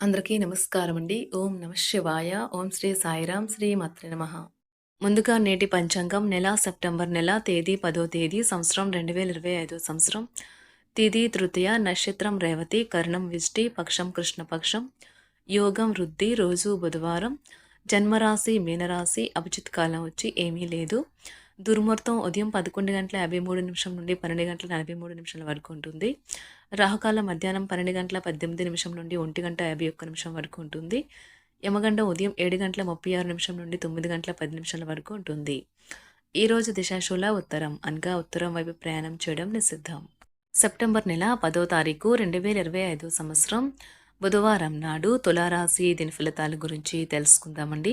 అందరికీ నమస్కారం అండి. ఓం నమ శివాయ. ఓం శ్రీ సాయిరాం శ్రీ మాత్ర నమ. ముందుగా నేటి పంచాంగం నెల సెప్టెంబర్ నెల తేదీ పదో తేదీ సంవత్సరం రెండు వేల ఇరవై ఐదో సంవత్సరం. తిథి తృతీయ నక్షత్రం రేవతి కర్ణం విష్టి పక్షం కృష్ణపక్షం యోగం వృద్ధి రోజు బుధవారం. జన్మరాశి మీనరాశి అభిజిత్ కాలం వచ్చి ఏమీ లేదు. దుర్ముహూర్తం ఉదయం పదకొండు గంటల యాభై మూడు నిమిషం నుండి పన్నెండు గంటల నలభై మూడు నిమిషాల వరకు ఉంటుంది. రాహుకాలం మధ్యాహ్నం పన్నెండు గంటల పద్దెనిమిది నిమిషం నుండి ఒంటి గంట యాభై ఒక్క నిమిషం వరకు ఉంటుంది. యమగండ ఉదయం ఏడు గంటల ముప్పై ఆరు నిమిషం నుండి తొమ్మిది గంటల పది నిమిషాల వరకు ఉంటుంది. ఈరోజు దిశాశూల ఉత్తరం అనగా ఉత్తరం వైపు ప్రయాణం చేయడం నిషిద్ధం. సెప్టెంబర్ నెల పదో తారీఖు రెండు వేల ఇరవై ఐదో సంవత్సరం. బుధవారం నాడు తులారాశి దీని ఫలితాల గురించి తెలుసుకుందామండి.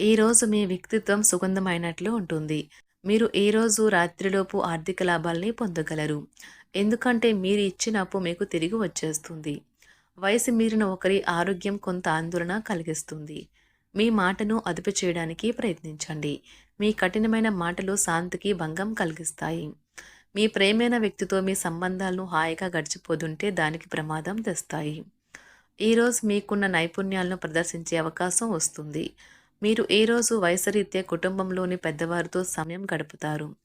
ఈరోజు మీ వ్యక్తిత్వం సుగంధమైనట్లు ఉంటుంది. మీరు ఈ రోజు రాత్రిలోపు ఆర్థిక లాభాల్ని పొందగలరు. ఎందుకంటే మీరు ఇచ్చిన అప్పు మీకు తిరిగి వచ్చేస్తుంది. వయసు మీరిన ఒకరి ఆరోగ్యం కొంత ఆందోళన కలిగిస్తుంది. మీ మాటను అదుపు చేయడానికి ప్రయత్నించండి. మీ కఠినమైన మాటలు శాంతికి భంగం కలిగిస్తాయి. మీ ప్రేమైన వ్యక్తితో మీ సంబంధాలను హాయిగా గడిచిపోతుంటే దానికి ప్రమాదం తెస్తాయి. ఈరోజు మీకున్న నైపుణ్యాలను ప్రదర్శించే అవకాశం వస్తుంది. మీరు ఏ రోజు వయసరీత్యా కుటుంబంలోని పెద్దవారితో సమయం గడుపుతారు?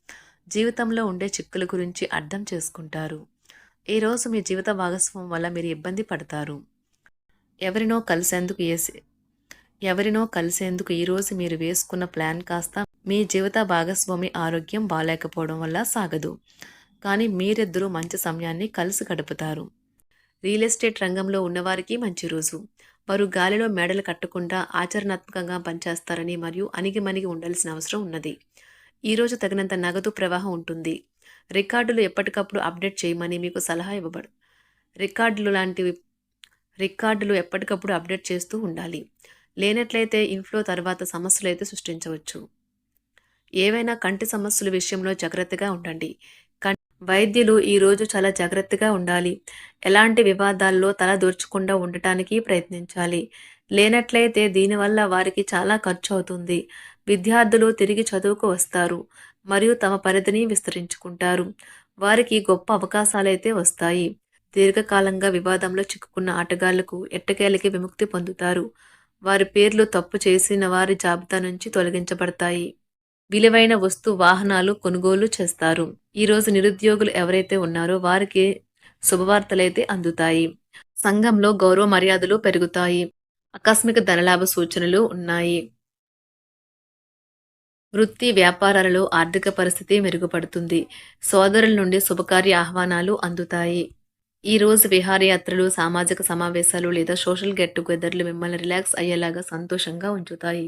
జీవితంలో ఉండే చిక్కుల గురించి అర్థం చేసుకుంటారు. ఈరోజు మీ జీవిత భాగస్వామ్యం వల్ల మీరు ఇబ్బంది పడతారు? ఎవరినో కలిసేందుకు ఏసి ఎవరినో కలిసేందుకు ఈరోజు మీరు వేసుకున్న ప్లాన్ కాస్త మీ జీవిత భాగస్వామి ఆరోగ్యం బాగాలేకపోవడం వల్ల సాగదు. కానీ మీరిద్దరూ మంచి సమయాన్ని కలిసి గడుపుతారు. రియల్ ఎస్టేట్ రంగంలో ఉన్నవారికి మంచి రోజు. వారు గాలిలో మేడలు కట్టకుండా ఆచరణాత్మకంగా పనిచేస్తారని మరియు అణిగిమణిగి ఉండాల్సిన అవసరం ఉన్నది. ఈరోజు తగినంత నగదు ప్రవాహం ఉంటుంది. రికార్డులు ఎప్పటికప్పుడు అప్డేట్ చేయమని మీకు సలహా ఇవ్వబడు రికార్డులు లాంటివి రికార్డులు ఎప్పటికప్పుడు అప్డేట్ చేస్తూ ఉండాలి. లేనట్లయితే ఇన్ఫ్లో తర్వాత సమస్యలు అయితే సృష్టించవచ్చు. ఏవైనా కంటి సమస్యల విషయంలో జాగ్రత్తగా ఉండండి. వైద్యులు ఈరోజు చాలా జాగ్రత్తగా ఉండాలి. ఎలాంటి వివాదాల్లో తల దూర్చకుండా ఉండటానికి ప్రయత్నించాలి. లేనట్లయితే దీనివల్ల వారికి చాలా ఖర్చు అవుతుంది విద్యార్థులు తిరిగి చదువుకు వస్తారు మరియు తమ పరిధిని విస్తరించుకుంటారు. వారికి గొప్ప అవకాశాలైతే వస్తాయి. దీర్ఘకాలంగా వివాదంలో చిక్కుకున్న ఆటగాళ్ళకు ఎట్టకేలకి విముక్తి పొందుతారు. వారి పేర్లు తప్పు చేసిన వారి జాబితా నుంచి తొలగించబడతాయి. విలువైన వస్తు వాహనాలు కొనుగోలు చేస్తారు. ఈరోజు నిరుద్యోగులు ఎవరైతే ఉన్నారో వారికి శుభవార్తలైతే అందుతాయి. సంఘంలో గౌరవ మర్యాదలు పెరుగుతాయి. ఆకస్మిక ధనలాభ సూచనలు ఉన్నాయి. వృత్తి వ్యాపారాలలో ఆర్థిక పరిస్థితి మెరుగుపడుతుంది. సోదరుల నుండి శుభకార్య ఆహ్వానాలు అందుతాయి. ఈ రోజు విహారయాత్రలు సామాజిక సమావేశాలు లేదా సోషల్ గెట్ టుగెదర్లు మిమ్మల్ని రిలాక్స్ అయ్యేలాగా సంతోషంగా ఉంచుతాయి.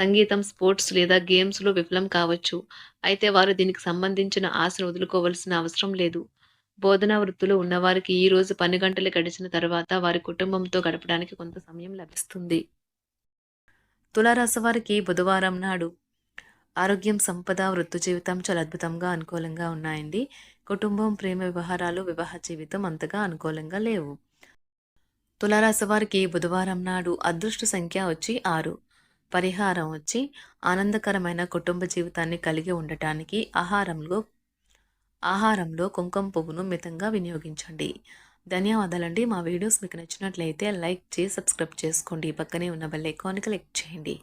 సంగీతం స్పోర్ట్స్ లేదా గేమ్స్లో విఫలం కావచ్చు. అయితే వారు దీనికి సంబంధించిన ఆశను వదులుకోవాల్సిన అవసరం లేదు. బోధనా వృత్తిలో ఉన్నవారికి ఈ రోజు పని గంటలు గడిచిన తర్వాత వారి కుటుంబంతో గడపడానికి కొంత సమయం లభిస్తుంది. తులారాశి వారికి బుధవారం నాడు ఆరోగ్యం సంపద వృత్తి జీవితం చాలా అద్భుతంగా అనుకూలంగా ఉన్నాయండి. కుటుంబం ప్రేమ వ్యవహారాలు వివాహ జీవితం అంతగా అనుకూలంగా లేవు. తులారాశి వారికి బుధవారం నాడు అదృష్ట సంఖ్య వచ్చి ఆరు. పరిహారం వచ్చి ఆనందకరమైన కుటుంబ జీవితాన్ని కలిగి ఉండటానికి ఆహారంలో ఆహారంలో కుంకుమ పువ్వును మితంగా వినియోగించండి. ధన్యవాదాలండి. మా వీడియోస్ మీకు నచ్చినట్లయితే లైక్ చేసి సబ్స్క్రైబ్ చేసుకోండి. పక్కనే ఉన్న బెల్ ఐకాన్ క్లిక్ చేయండి.